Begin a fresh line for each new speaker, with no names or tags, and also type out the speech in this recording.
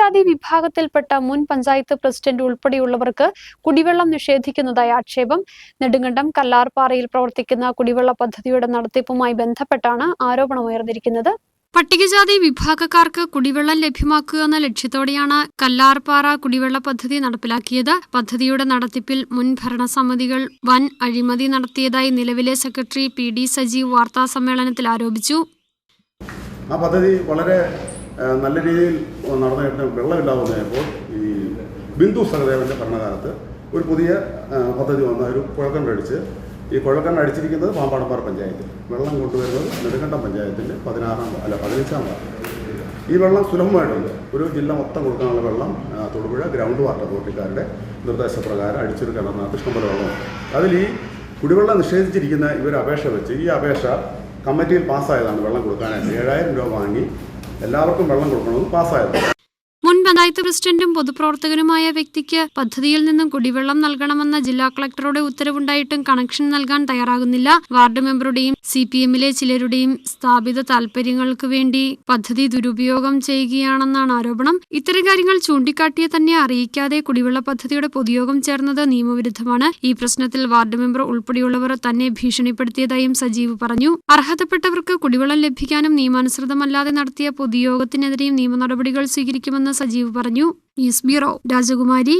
പട്ടികജാതി വിഭാഗത്തിൽപ്പെട്ട മുൻ പഞ്ചായത്ത് പ്രസിഡന്റ് ഉൾപ്പെടെയുള്ളവർക്ക് കുടിവെള്ളം നിഷേധിക്കുന്നതായി ആക്ഷേപം. നെടുങ്കണ്ടം കല്ലാർപാറയിൽ പ്രവർത്തിക്കുന്ന കുടിവെള്ള പദ്ധതിയുടെ നടത്തിപ്പുമായി ബന്ധപ്പെട്ടാണ് ആരോപണം ഉയർന്നിരിക്കുന്നത്. പട്ടികജാതി വിഭാഗക്കാർക്ക് കുടിവെള്ളം ലഭ്യമാക്കുക എന്ന ലക്ഷ്യത്തോടെയാണ് കല്ലാർപാറ കുടിവെള്ള പദ്ധതി നടപ്പിലാക്കിയത്. പദ്ധതിയുടെ നടത്തിപ്പിൽ മുൻ ഭരണസമിതികൾ വൻ അഴിമതി നടത്തിയതായി നിലവിലെ സെക്രട്ടറി പി ഡി സജീവ് വാർത്താസമ്മേളനത്തിൽ ആരോപിച്ചു.
ആ പദ്ധതി വളരെ നല്ല രീതിയിൽ നടന്നിട്ട് വെള്ളമില്ലാതെ വന്നപ്പോൾ ഈ ബിന്ദു സഹദേവന്റെ ഭരണകാലത്ത് ഒരു പുതിയ പദ്ധതി വന്ന ഒരു കുഴക്കണ്ടടിച്ച് ഈ കുഴൽക്കണ്ണ് അടിച്ചിരിക്കുന്നത് പാമ്പാടമ്പാറ പഞ്ചായത്തിൽ. വെള്ളം കൊണ്ടുവരുന്നത് നെടുങ്കണ്ടം പഞ്ചായത്തിന്റെ പതിനാറാം അല്ല പതിനഞ്ചാം വാർഡ് ഈ വെള്ളം സുലഭമായിട്ടുണ്ട്. ഒരു ജില്ല മൊത്തം കൊടുക്കാനുള്ള വെള്ളം തൊടുപുഴ ഗ്രൗണ്ട് വാട്ടർ അതോറിറ്റിക്കാരുടെ നിർദ്ദേശപ്രകാരം അടിച്ചൊരു കിടന്ന ഇഷ്ടംപോലെ വെള്ളം അതിൽ ഈ കുടിവെള്ളം നിഷേധിച്ചിരിക്കുന്ന ഇവർ അപേക്ഷ വെച്ച് ഈ അപേക്ഷ കമ്മിറ്റിയിൽ പാസ്സായതാണ് വെള്ളം കൊടുക്കാനായിട്ട്. ഏഴായിരം രൂപ വാങ്ങി എല്ലാവർക്കും വെള്ളം കൊടുക്കണമെന്ന് പാസ്സായത്.
പഞ്ചായത്ത് പ്രസിഡന്റും പൊതുപ്രവർത്തകനുമായ വ്യക്തിക്ക് പദ്ധതിയിൽ നിന്നും കുടിവെള്ളം നൽകണമെന്ന ജില്ലാ കളക്ടറുടെ ഉത്തരവുണ്ടായിട്ടും കണക്ഷൻ നൽകാൻ തയ്യാറാകുന്നില്ല. വാർഡ് മെമ്പറുടെയും സി പി എമ്മിലെ ചിലരുടെയും സ്ഥാപിത താൽപര്യങ്ങൾക്ക് വേണ്ടി പദ്ധതി ദുരുപയോഗം ചെയ്യുകയാണെന്നാണ് ആരോപണം. ഇത്തരം കാര്യങ്ങൾ ചൂണ്ടിക്കാട്ടിയെ തന്നെ അറിയിക്കാതെ കുടിവെള്ള പദ്ധതിയുടെ പൊതുയോഗം ചേർന്നത് നിയമവിരുദ്ധമാണ്. ഈ പ്രശ്നത്തിൽ വാർഡ് മെമ്പർ ഉൾപ്പെടെയുള്ളവർ തന്നെ ഭീഷണിപ്പെടുത്തിയതായും സജീവ് പറഞ്ഞു. അർഹതപ്പെട്ടവർക്ക് കുടിവെള്ളം ലഭിക്കാനും നിയമാനുസൃതമല്ലാതെ നടത്തിയ പൊതുയോഗത്തിനെതിരെയും നിയമ നടപടികൾ സ്വീകരിക്കുമെന്ന് സജീവ് പറഞ്ഞു. ന്യൂസ് ബ്യൂറോ രാജകുമാരി